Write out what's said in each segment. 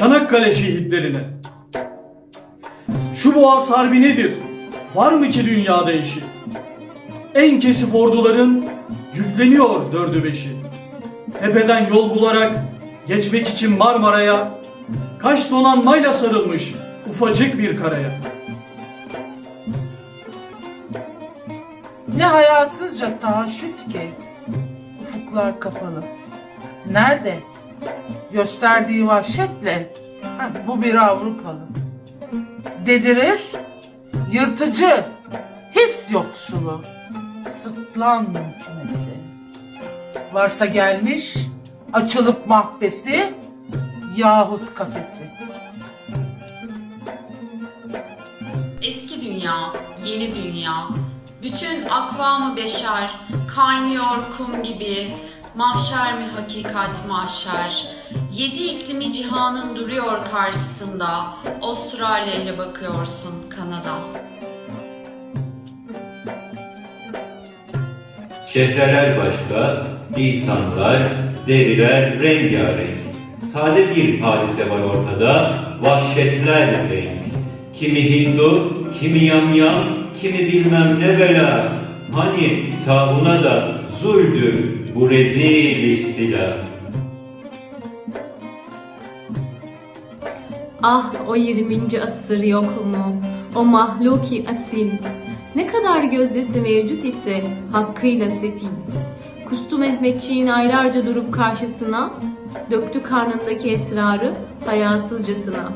Çanakkale şehitlerine. Şu boğaz harbi nedir? Var mı ki dünyada eşi? En kesif orduların yükleniyor dördü beşi. Tepeden yol bularak geçmek için Marmara'ya kaç donanmayla sarılmış ufacık bir karaya. Ne hayasızca tahaşüt ki. Ufuklar kapalı. Nerede? Gösterdiği vahşetle. Ha, bu bir Avrupalı. Dedirir, yırtıcı, his yoksulu, sıtlan kümesi. Varsa gelmiş, açılıp mahbesi yahut kafesi. Eski dünya, yeni dünya, bütün akvamı beşer, kaynıyor kum gibi, mahşer mi hakikat mahşer, yedi iklimi cihanın duruyor karşısında, Avustralya ile bakıyorsun Kanada. Şehreler başka, lisanlar, deriler rengarenk. Sade bir hadise var ortada, vahşetler renk. Kimi Hindu, kimi yamyam, kimi bilmem ne bela. Hani tauna da zuldür bu rezil istila. Ah o 20. asır yok mu? O mahluki asil. Ne kadar gözdesi mevcut ise hakkıyla sefil. Kustu Mehmetçiğin aylarca durup karşısına, döktü karnındaki esrarı hayasızcasına.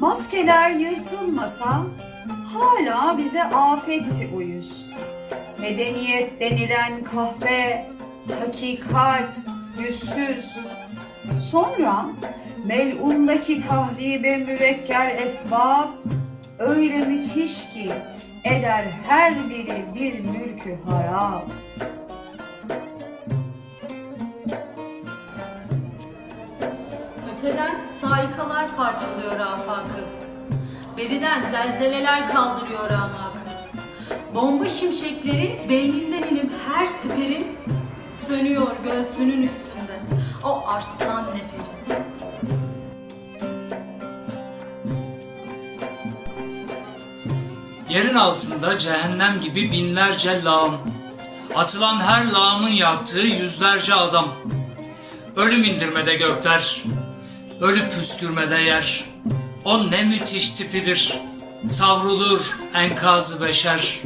Maskeler yırtılmasa hala bize afetti uyuz. Medeniyet denilen kahve, hakikat, yüzsüz. Sonra melundaki tahribe müvekkel esbab öyle müthiş ki eder her biri bir mülkü harap. Öteden saikalar parçalıyor afakı. Beriden zelzeleler kaldırıyor amakı. Bomba şimşekleri beyninden inip her siperin sönüyor göğsünün üstünde. O arslan neferi. Yerin altında cehennem gibi binlerce lağım. Atılan her lağımın yaktığı yüzlerce adam. Ölüm indirmede gökler, ölü püskürmede yer. O ne müthiş tipidir. Savrulur enkazı beşer.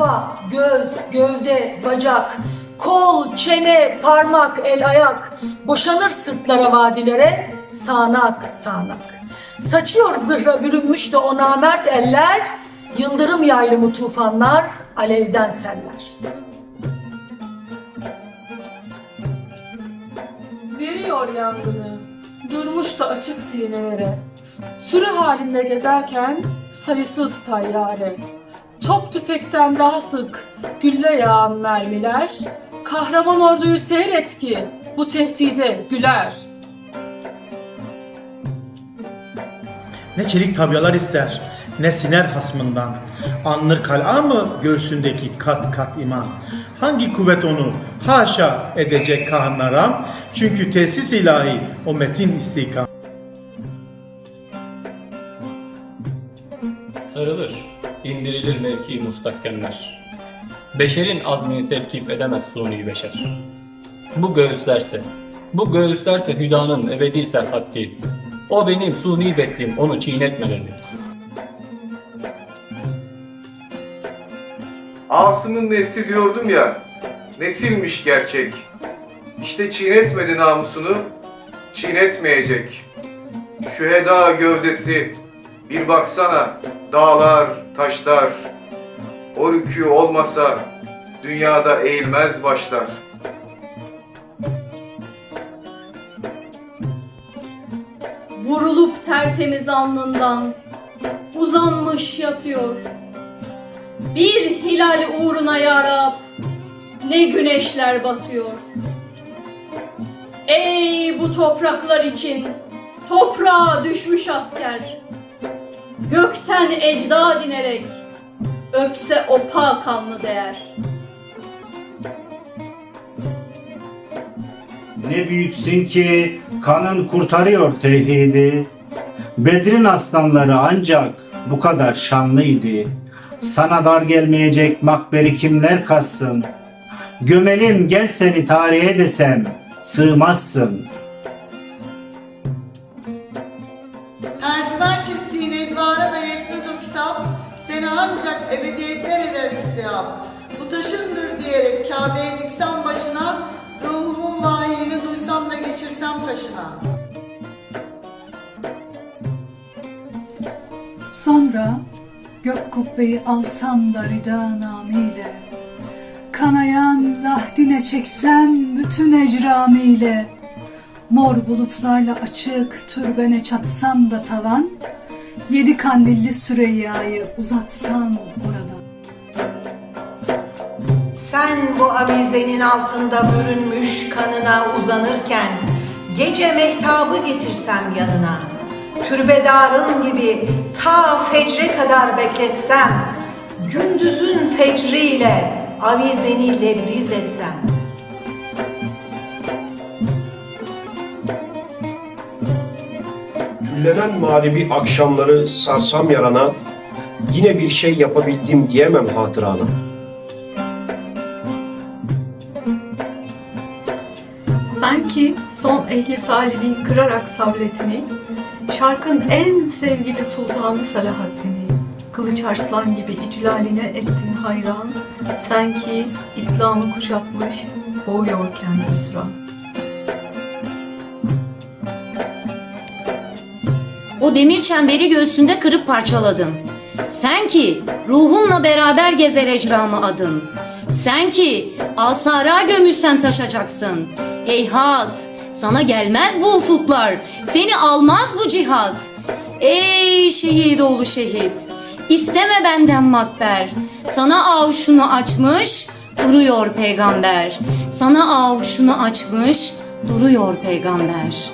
Kafa, göz, gövde, bacak, kol, çene, parmak, el, ayak boşanır sırtlara vadilere sağanak sağanak. Saçıyor zırra bürünmüş de o namert eller, yıldırım yaylımı tufanlar alevden seller. Veriyor yangını, durmuş da açık sinelere. Sürü halinde gezerken sayısız tayyare. Top tüfekten daha sık gülle yağan mermiler. Kahraman orduyu seyret ki bu tehdide güler. Ne çelik tabyalar ister, ne siner hasmından. Anlır kal'a mı göğsündeki kat kat iman? Hangi kuvvet onu haşa edecek kahanlaram? Çünkü tesis ilahi o metin istikam. Sarılır, indirilir mevki mustakkenler. Beşerin azmini tevkif edemez suni beşer. Bu göğüslerse, bu göğüslerse hüdanın ebedi serhatti. O benim suni bettim onu çiğnetmelerini. Asım'ın nesli diyordum ya, nesilmiş gerçek. İşte çiğnetmedi namusunu, çiğnetmeyecek. Şüheda gövdesi, bir baksana, dağlar, taşlar. O rükû olmasa, dünyada eğilmez başlar. Vurulup tertemiz alnından uzanmış yatıyor. Bir hilal uğruna yarab ne güneşler batıyor. Ey bu topraklar için toprağa düşmüş asker. Gökten ecda dinerek öpse opa kanlı değer. Ne büyüksün ki kanın kurtarıyor tevhidi. Bedrin aslanları ancak bu kadar şanlıydı. Sana dar gelmeyecek makberi kimler kassın? Gömelim gel seni tarihe desem sığmazsın. Çektiğin edvara ve yetmez o kitap, seni ancak ebediyetler eder istihap. Bu taşındır diyerek Kabe'ye diksem başına, ruhumun vahiyini duysam da geçirsem taşına. Sonra gök kubbeyi alsam da rida namiyle Kanayan lahdine çeksem bütün ecramiyle Mor bulutlarla açık türbene çatsam da tavan Yedi kandilli Süreyya'yı uzatsam oradan Sen bu avizenin altında bürünmüş kanına uzanırken Gece mehtabı getirsem yanına Türbedarın gibi ta fecre kadar bekletsem Gündüzün fecriyle avizeni lebriz etsem Küllenen mağribi akşamları sarsam yarana, yine bir şey yapabildim diyemem hatırana. Sanki son ehli salini kırarak savletini, şarkın en sevgili sultanı Selahaddin'i, kılıç arslan gibi iclaline ettin hayran, sen ki İslam'ı kuşatmış, boğuyorken hüsran. O demir çemberi göğsünde kırıp parçaladın. Sen ki ruhunla beraber gezer ecramı adın. Sen ki asara gömülsen taşacaksın. Heyhat sana gelmez bu ufuklar. Seni almaz bu cihat. Ey şehit oğlu şehit. İsteme benden makber. Sana avuşunu açmış duruyor peygamber. Sana avuşunu açmış duruyor peygamber.